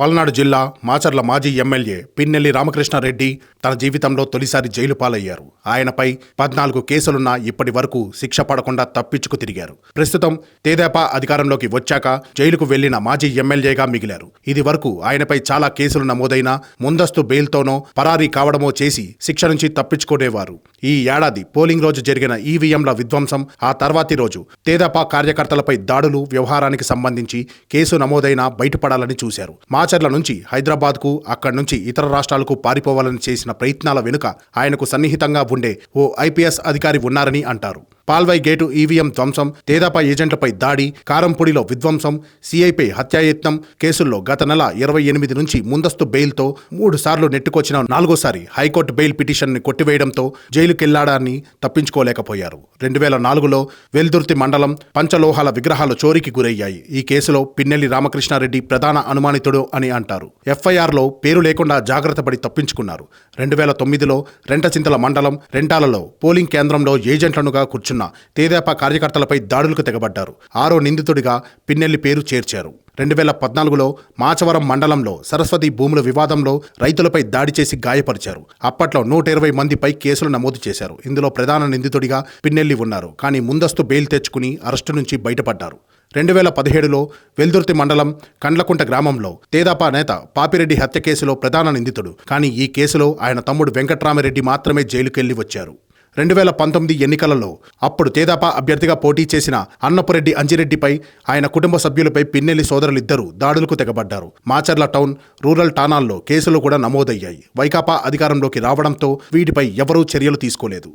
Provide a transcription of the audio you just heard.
పల్నాడు జిల్లా మాచర్ల మాజీ ఎమ్మెల్యే పిన్నెల్లి రామకృష్ణారెడ్డి తన జీవితంలో తొలిసారి జైలు పాలయ్యారు. ఆయనపై పద్నాలుగు కేసులున్నా ఇప్పటి వరకు శిక్ష పడకుండా తప్పించుకు తిరిగారు. ప్రస్తుతం తేదేపా అధికారంలోకి వచ్చాక జైలుకు వెళ్ళిన మాజీ ఎమ్మెల్యేగా మిగిలారు. ఇది వరకు ఆయనపై చాలా కేసులు నమోదైనా ముందస్తు బెయిల్తోనో పరారీ కావడమో చేసి శిక్ష నుంచి తప్పించుకునేవారు. ఈ ఏడాది పోలింగ్ రోజు జరిగిన ఈవీఎంల విధ్వంసం ఆ తర్వాతి రోజు తేదేపా కార్యకర్తలపై దాడులు వ్యవహారానికి సంబంధించి కేసు నమోదైనా బయటపడాలని చూశారు. మాచర్ల నుంచి హైదరాబాద్కు అక్కడి నుంచి ఇతర రాష్ట్రాలకు పారిపోవాలని చేసిన ప్రయత్నాల వెనుక ఆయనకు సన్నిహితంగా ఉండే ఓ ఐపీఎస్ అధికారి ఉన్నారని అంటారు. పాల్వై గేటు ఈవీఎం ధ్వంసం తేదాప ఏజెంట్లపై దాడి కారంపొడిలో విధ్వంసం సీఐపై హత్యాయత్నం కేసుల్లో గత నెల ఇరవై ఎనిమిది నుంచి ముందస్తు బెయిల్తో మూడు సార్లు నెట్టుకొచ్చిన నాలుగోసారి హైకోర్టు బెయిల్ పిటిషన్ని కొట్టివేయడంతో జైలుకెళ్ళాడాన్ని తప్పించుకోలేకపోయారు. రెండు వేల నాలుగులో వెల్దుర్తి మండలం పంచలోహాల విగ్రహాలు చోరీకి గురయ్యాయి. ఈ కేసులో పిన్నెల్లి రామకృష్ణారెడ్డి ప్రధాన అనుమానితుడు అని అంటారు. ఎఫ్ఐఆర్లో పేరు లేకుండా జాగ్రత్త పడి తప్పించుకున్నారు. రెండు వేల తొమ్మిదిలో రెంటచింతల మండలం రెంటాలలో పోలింగ్ కేంద్రంలో ఏజెంట్లనుగా కూర్చున్నారు. కూర్చున్న తేదేపా కార్యకర్తలపై దాడులకు తెగబడ్డారు. ఆరో నిందితుడిగా పిన్నెల్లి పేరు చేర్చారు. రెండు వేల పద్నాలుగులో మాచవరం మండలంలో సరస్వతి భూముల వివాదంలో రైతులపై దాడి చేసి గాయపరిచారు. అప్పట్లో నూట ఇరవై మందిపై కేసులు నమోదు చేశారు. ఇందులో ప్రధాన నిందితుడిగా పిన్నెల్లి ఉన్నారు. కానీ ముందస్తు బెయిల్ తెచ్చుకుని అరెస్టు నుంచి బయటపడ్డారు. రెండు వేల పదిహేడులో వెల్దుర్తి మండలం కండ్లకుంట గ్రామంలో తేదాపా నేత పాపిరెడ్డి హత్య కేసులో ప్రధాన నిందితుడు. కానీ ఈ కేసులో ఆయన తమ్ముడు వెంకట్రామరెడ్డి మాత్రమే జైలుకెళ్ళి వచ్చారు. రెండు వేల పంతొమ్మిది ఎన్నికలలో అప్పుడు తేదాపా అభ్యర్థిగా పోటీ చేసిన అన్నపురెడ్డి అంజిరెడ్డిపై ఆయన కుటుంబ సభ్యులపై పిన్నెల్లి సోదరులిద్దరూ దాడులకు తెగబడ్డారు. మాచర్ల టౌన్ రూరల్ ఠానాల్లో కేసులు కూడా నమోదయ్యాయి. వైకాపా అధికారంలోకి రావడంతో వీటిపై ఎవరూ చర్యలు తీసుకోలేదు.